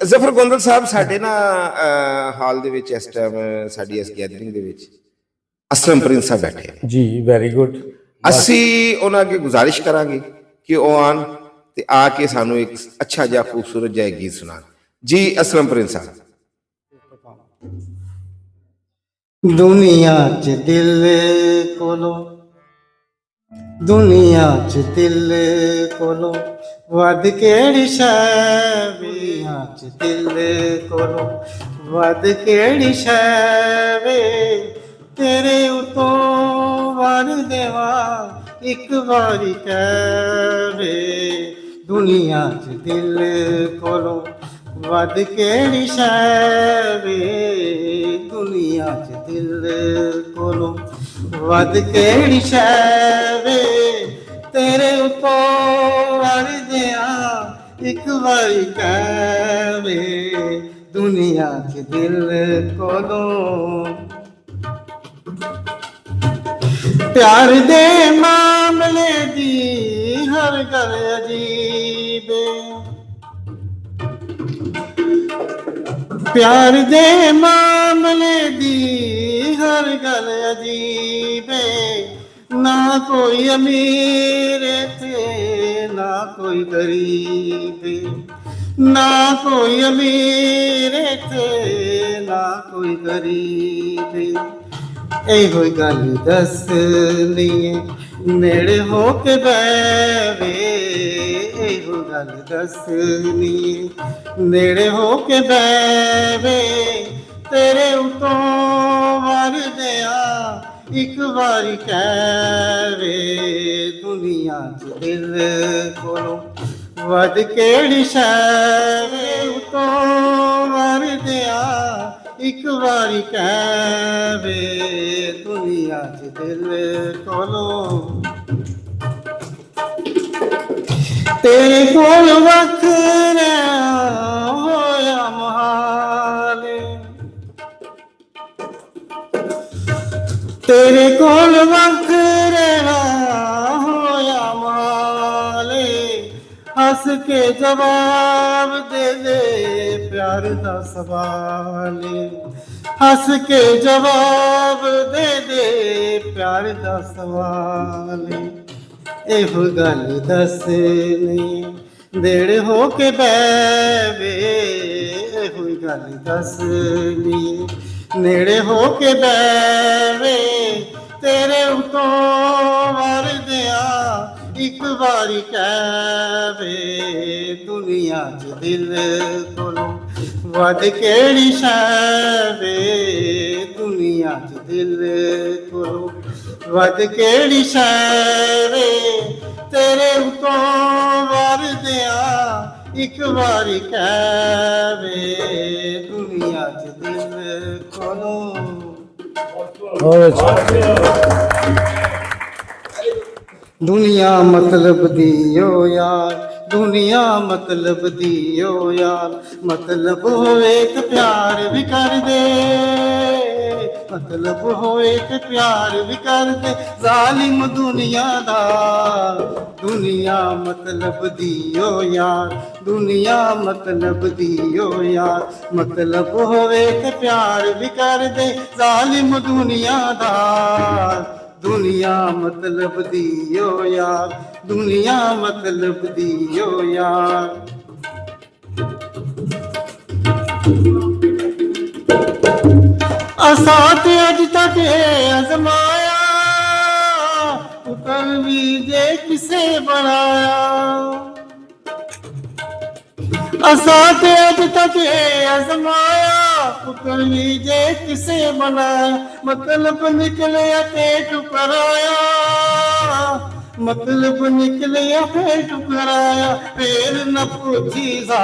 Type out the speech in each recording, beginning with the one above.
ਜ਼ਫਰ ਗੋਂਦਲ ਸਾਹਿਬ ਸਾਡੇ ਨਾ ਹਾਲ ਦੇ ਵਿੱਚ ਇਸ ਟਾਈਮ ਸਾਡੀ ਇਸ ਗੈਦਰਿੰਗ ਦੇ ਵਿੱਚ ਅਸਲਮ ਪ੍ਰਿੰਸ ਸਾਹਿਬ ਬੈਠੇ। ਜੀ ਵੈਰੀ ਗੁੱਡ ਅਸੀਂ ਉਹਨਾਂ ਅੱਗੇ ਗੁਜ਼ਾਰਿਸ਼ ਕਰਾਂਗੇ ਕਿ ਉਹ ਆਣ ਤੇ ਆ ਕੇ ਸਾਨੂੰ ਇੱਕ ਅੱਛਾ ਜਿਹਾ ਖੂਬਸੂਰਤ ਜਿਹਾ ਗੀਤ ਸੁਣਾਣ ਜੀ ਅਸਲਮ ਪ੍ਰਿੰਸ ਸਾਹਿਬ। ਦੁਨੀਆ 'ਚ ਦਿਲ ਕੋਲੋਂ ਦੁਨੀਆ 'ਚ ਦਿਲ ਕੋਲੋਂ। ਵੱਧ ਕਿਹੜੀ ਸ਼ੈ ਦੁਨੀਆ 'ਚ ਦਿਲ ਕੋਲੋਂ? ਵੱਧ ਕਿਹੜੀ ਸ਼ੈ ਵੇ ਤੇਰੇ ਉਤੋਂ ਵਰ ਦੇਵਾ? ਇੱਕ ਵਾਰੀ ਕਹਿ ਵੇ ਦੁਨੀਆ 'ਚ ਦਿਲ ਕੋਲੋਂ ਵੱਧ ਕਿਹੜੀ ਸ਼ੈ ਵੇ ਦੁਨੀਆ 'ਚ ਦਿਲ ਕੋਲੋਂ ਵੱਧ ਕਿਹੜੀ ਸ਼ੈ ਵੇ ਤੇਰੇ ਇੱਕ ਵਾਰੀ ਕਹਿ ਦੁਨੀਆ 'ਚ ਦਿਲ ਕੋਲੋਂ। ਪਿਆਰ ਦੇ ਮਾਮਲੇ ਦੀ ਹਰ ਗੱਲ ਅਜੀਬ ਪਿਆਰ ਦੇ ਮਾਮਲੇ ਦੀ ਹਰ ਗੱਲ ਅਜੀਬ ਨਾ ਕੋਈ ਅਮੀਰ ਤੇ ਨਾ ਕੋਈ ਗਰੀਬ। ਨਾ ਕੋਈ ਅਮੀਰ ਤੇ ਨਾ ਕੋਈ ਗਰੀਬ। ਇਹੋ ਗੱਲ ਦੱਸਣੀ ਏ, ਨੇੜੇ ਹੋ ਕੇ ਬੈਵੇ ਇਹੋ ਗੱਲ ਦੱਸਣੀ ਏ, ਨੇੜੇ ਹੋ ਕੇ ਬੈਵੇ ਤੇਰੇ ਉਤੋਂ ਵਰਦਿਆ ਇੱਕ ਵਾਰੀ ਕਹਿਵੇ ਦੁਨੀਆ 'ਚ ਦਿਲ ਕੋਲੋਂ ਵੱਧ ਕਿਹੜੀ ਸ਼ੈ ਵੇ ਉਤੋਂ ਵਰਦਿਆ ਇੱਕ ਵਾਰੀ ਕਹਿਵੇ ਦੁਨੀਆ 'ਚ ਦਿਲ ਕੋਲੋਂ। ਤੇਰੇ ਕੋਲ ਵੱਖਰਾ ਹੋਇਆ ਮਹਾਲ ਤੇਰੇ ਕੋਲ ਵੱਖਰਾ ਹੋਇਆ ਮਾਲੇ। ਹੱਸ ਕੇ ਜਵਾਬ ਦੇ ਦੇ ਪਿਆਰ ਦਾ ਸਵਾਲ। ਹੱਸ ਕੇ ਜਵਾਬ ਦੇ ਦੇ ਪਿਆਰ ਦਾ ਸਵਾਲ। ਇਹੋ ਗੱਲ ਦੱਸਣੀ ਦੇੜ ਹੋ ਕੇ ਬੈਵੇ ਇਹੋ ਹੀ ਗੱਲ ਦੱਸਣੀ ਨੇੜੇ ਹੋ ਕੇ ਬੈਵੇ, ਤੇਰੇ ਉਤੋਂ ਵਰਦਿਆ ਇੱਕ ਵਾਰੀ ਕਹਿਵੇ, ਦੁਨੀਆ 'ਚ ਦਿਲ ਕੋਲੋਂ ਵੱਧ ਕਿਹੜੀ ਸੈਵੇ, ਦੁਨੀਆ 'ਚ ਦਿਲ ਕੋਲੋਂ ਵੱਧ ਕਿਹੜੀ ਸ਼ੈ ਵੇ ਤੇਰੇ ਉਤੋਂ ਵਰਦਿਆ ਇੱਕ ਵਾਰੀ ਕਹਿਵੇ ਦੁਨੀਆ 'ਚ ਦਿਲ ਕੋਲੋਂ। ਬਹੁਤ ਅੱਛਾ ਦੁਨੀਆ ਮਤਲਬ ਦੀ ਓ ਯਾਰ ਦੁਨੀਆ ਮਤਲਬ ਦੀ ਓ ਯਾਰ। ਮਤਲਬ ਹੋਵੇ ਤੇ ਪਿਆਰ ਵੀ ਕਰਦੇ ਮਤਲਬ ਹੋਵੇ ਤੇ ਪਿਆਰ ਵੀ ਕਰਦੇ। ਜ਼ਾਲਿਮ ਦੁਨੀਆ ਦਾ। ਦੁਨੀਆ ਮਤਲਬ ਦੀ ਓ ਯਾਰ। ਦੁਨੀਆ ਮਤਲਬ ਦੀ ਓ ਯਾਰ। ਮਤਲਬ ਹੋਵੇ ਤੇ ਪਿਆਰ ਵੀ ਕਰਦੇ। ਜ਼ਾਲਿਮ ਦੁਨੀਆ ਦਾ। ਦੁਨੀਆ ਮਤਲਬ ਦੀ ਓ ਯਾਰ। ਦੁਨੀਆ ਮਤਲਬ ਦੀ ਓ ਯਾਰ। اسانج ته اسان جي اڄ تزمايا پتل جي ڪسي بنا مطلب نيٺ ٽڪرايا मतलब निकलिया है टुकराया फिर न पूछीजा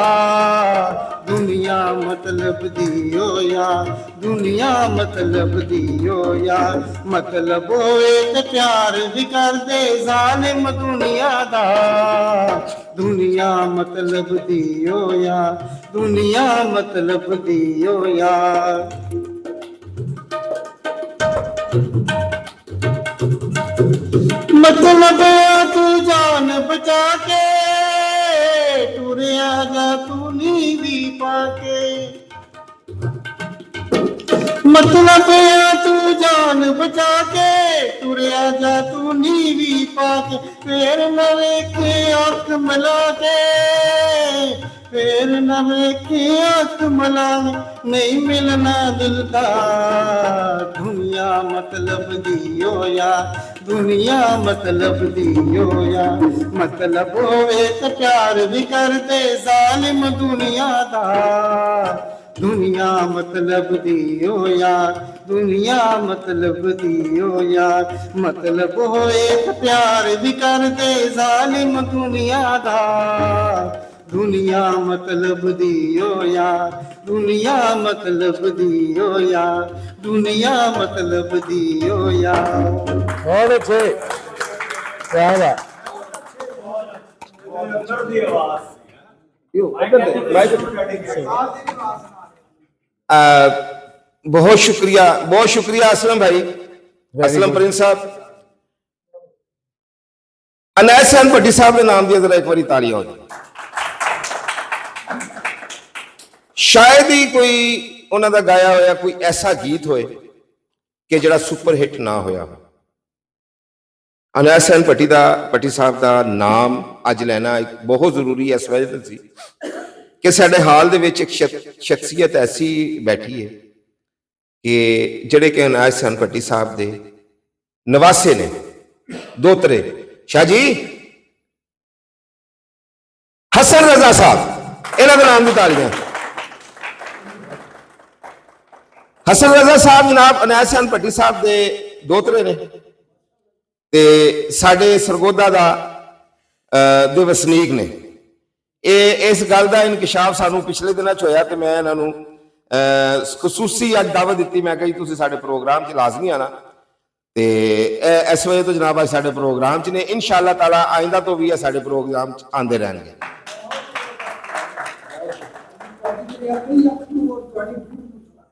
दुनिया मतलब दियो यार दुनिया मतलब दियो यार मतलब होए तो प्यार भी कर दे जालिम दुनिया दा दुनिया मतलब दियो यार दुनिया मतलब दियो यार ਮਤਲਬ ਤੂੰ ਜਾਨ ਬਚਾ ਕੇ, ਟੁਰਿਆ ਜਾ ਤੂੰ ਨੀਵੀ ਪਾ ਕੇ। ਮਤਲਬ ਆ ਤੂੰ ਜਾਨ ਬਚਾ ਕੇ, ਟੁਰਿਆ ਜਾ ਤੂੰ ਨੀਵੀ ਪਾ ਕੇ, ਫੇਰ ਨਾ ਵੇਖੇ ਅੱਖ ਮਿਲਾ ਕੇ। ਫੇਰ ਨਾ ਵੇਖੇ ਅੱਖ ਨਹੀਂ ਮਿਲਣਾ ਦਿਲ ਦਾ। ਦੁਨੀਆ ਮਤਲਬ ਦੀ ਹੋਇਆ ਦੁਨੀਆ ਮਤਲਬ ਦੀ ਹੋਇਆ ਮਤਲਬ ਹੋਵੇ ਤਾਂ ਪਿਆਰ ਵੀ ਕਰਦੇ ਜ਼ਾਲਿਮ ਦੁਨੀਆ ਦਾ। ਦੁਨੀਆ ਮਤਲਬ ਦੀ ਹੋ ਯਾਰ ਦੁਨੀਆ ਮਤਲਬ ਦੀ ਹੋ ਯਾਰ ਮਤਲਬ ਹੋਏ ਤਾਂ ਪਿਆਰ ਵੀ ਕਰਦੇ ਜ਼ਾਲਿਮ ਦੁਨੀਆ ਦਾ। دنیا مطلب دیو یار دنیا مطلب دیو یار دنیا مطلب دیو یار۔ بہت اچھے۔ کیا بہت شکریہ بہت شکریہ اسلم بھائی۔ اسلم پرین صاحب۔ انیس بھٹی صاحب نے نام دیا ذرا ایک باری تاریخ ہو جائے۔ ਸ਼ਾਇਦ ਹੀ ਕੋਈ ਉਹਨਾਂ ਦਾ ਗਾਇਆ ਹੋਇਆ ਕੋਈ ਐਸਾ ਗੀਤ ਹੋਏ ਕਿ ਜਿਹੜਾ ਸੁਪਰ ਹਿੱਟ ਨਾ ਹੋਇਆ ਹੋ ਅਨੈਸ ਹਸਨ ਭੱਟੀ ਦਾ, ਭੱਟੀ ਸਾਹਿਬ ਦਾ ਨਾਮ ਅੱਜ ਲੈਣਾ ਇੱਕ ਬਹੁਤ ਜ਼ਰੂਰੀ ਹੈ ਇਸ ਵਜ੍ਹਾ ਸੀ ਕਿ ਸਾਡੇ ਹਾਲ ਦੇ ਵਿੱਚ ਇੱਕ ਸ਼ਖ- ਸ਼ਖਸੀਅਤ ਐਸੀ ਬੈਠੀ ਹੈ ਕਿ ਜਿਹੜੇ ਕਿ ਅਨਾਜ ਸੈਨ ਭੱਟੀ ਸਾਹਿਬ ਦੇ ਨਵਾਸੇ ਨੇ, ਦੋਤਰੇ। ਸ਼ਾਹ ਜੀ, ਹਸਨ ਰਜ਼ਾ ਸਾਹਿਬ, ਇਹਨਾਂ ਦੇ ਨਾਮ ਦੀ ਤਾਲੀਆਂ। ਹਸਨ ਰਜ਼ਾ ਸਾਹਿਬ ਜਨਾਬ ਅਨਾਜ ਭੱਟੀ ਸਾਹਿਬ ਦੇ ਦੋਤਰੇ ਨੇ। ਤੇ ਸਾਡੇ ਸਰਗੋਦਾ ਦਾ ਦੇ ਵਸਨੀਕ ਨੇ। ਇਹ, ਇਸ ਗੱਲ ਦਾ ਇਨਕਸ਼ਾਫ ਸਾਨੂੰ ਪਿਛਲੇ ਦਿਨਾਂ ਚ ਹੋਇਆ ਤੇ ਮੈਂ ਇਹਨਾਂ ਨੂੰ ਖਸੂਸੀ ਅੱਜ ਦਾਵਤ ਦਿੱਤੀ। ਮੈਂ ਕਿਹਾ ਜੀ, ਤੁਸੀਂ ਸਾਡੇ ਪ੍ਰੋਗਰਾਮ 'ਚ ਲਾਜ਼ਮੀ ਆਣਾ ਤੇ ਇਸ ਵਜ੍ਹਾ ਤੋਂ ਜਨਾਬ ਅੱਜ ਸਾਡੇ ਪ੍ਰੋਗਰਾਮ 'ਚ ਨੇ। ਇਨਸ਼ਾਅੱਲਾ ਤਾਲਾ ਆਇੰਦਾ ਤੋਂ ਵੀ ਇਹ ਸਾਡੇ ਪ੍ਰੋਗਰਾਮ 'ਚ ਆਉਂਦੇ ਰਹਿਣਗੇ।